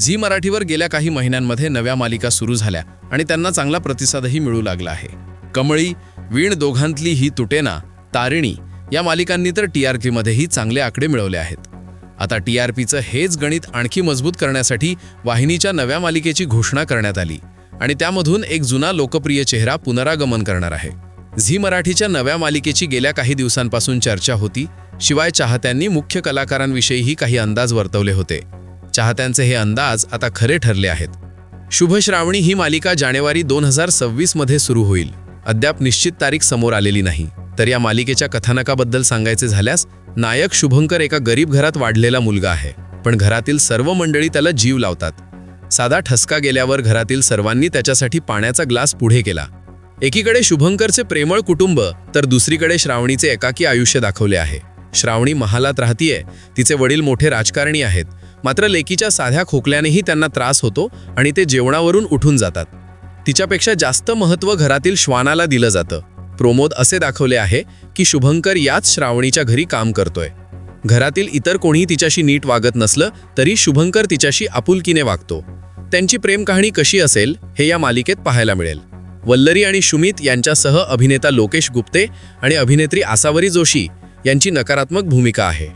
Zee मराठीवर गेल्या काही महिन्यांमध्ये नव्या मालिका सुरू झाल्या आणि त्यांना चांगला प्रतिसादही मिळू लागला आहे. कमळी वीण दोघांतली ही तुटेना तारिणी या मालिकांनी तर टी आर पीमध्येही चांगले आकडे मिळवले आहेत. आता टी आर पीचं हेच गणित आणखी मजबूत करण्यासाठी वाहिनीच्या नव्या मालिकेची घोषणा करण्यात आली आणि त्यामधून एक जुना लोकप्रिय चेहरा पुनरागमन करणार आहे. झी मराठीच्या नव्या मालिकेची गेल्या काही दिवसांपासून चर्चा होती शिवाय चाहत्यांनी मुख्य कलाकारांविषयीही काही अंदाज वर्तवले होते. चाहत्यांचे हे अंदाज आता खरे ठरले आहेत. शुभश्रावणी ही मालिका जानेवारी दोन हजार सव्वीसमध्ये सुरू होईल. अद्याप निश्चित तारीख समोर आलेली नाही. तर या मालिकेच्या कथानकाबद्दल सांगायचे झाल्यास नायक शुभंकर एका गरीब घरात वाढलेला मुलगा आहे. पण घरातील सर्व मंडळी त्याला जीव लावतात. साधा ठसका गेल्यावर घरातील सर्वांनी त्याच्यासाठी पाण्याचा ग्लास पुढे केला. एकीकडे शुभंकरचे प्रेमळ कुटुंब तर दुसरीकडे श्रावणीचे एकाकी आयुष्य दाखवले आहे. श्रावणी महालात राहतीये तिचे वडील मोठे राजकारणी आहेत. मात्र लेकीच्या साध्या खोकल्यानेही त्यांना त्रास होतो आणि ते जेवणावरून उठून जातात. तिच्यापेक्षा जास्त महत्त्व घरातील श्वानाला दिलं जातं. प्रोमोद असे दाखवले आहे की शुभंकर याच श्रावणीच्या घरी काम करतोय. घरातील इतर कोणीही तिच्याशी नीट वागत नसलं तरी शुभंकर तिच्याशी आपुलकीने वागतो. त्यांची प्रेम कहाणी कशी असेल हे या मालिकेत पाहायला मिळेल. वल्लरी आणि शुमित यांच्यासह अभिनेता लोकेश गुप्ते आणि अभिनेत्री आसावरी जोशी यांची नकारात्मक भूमिका आहे.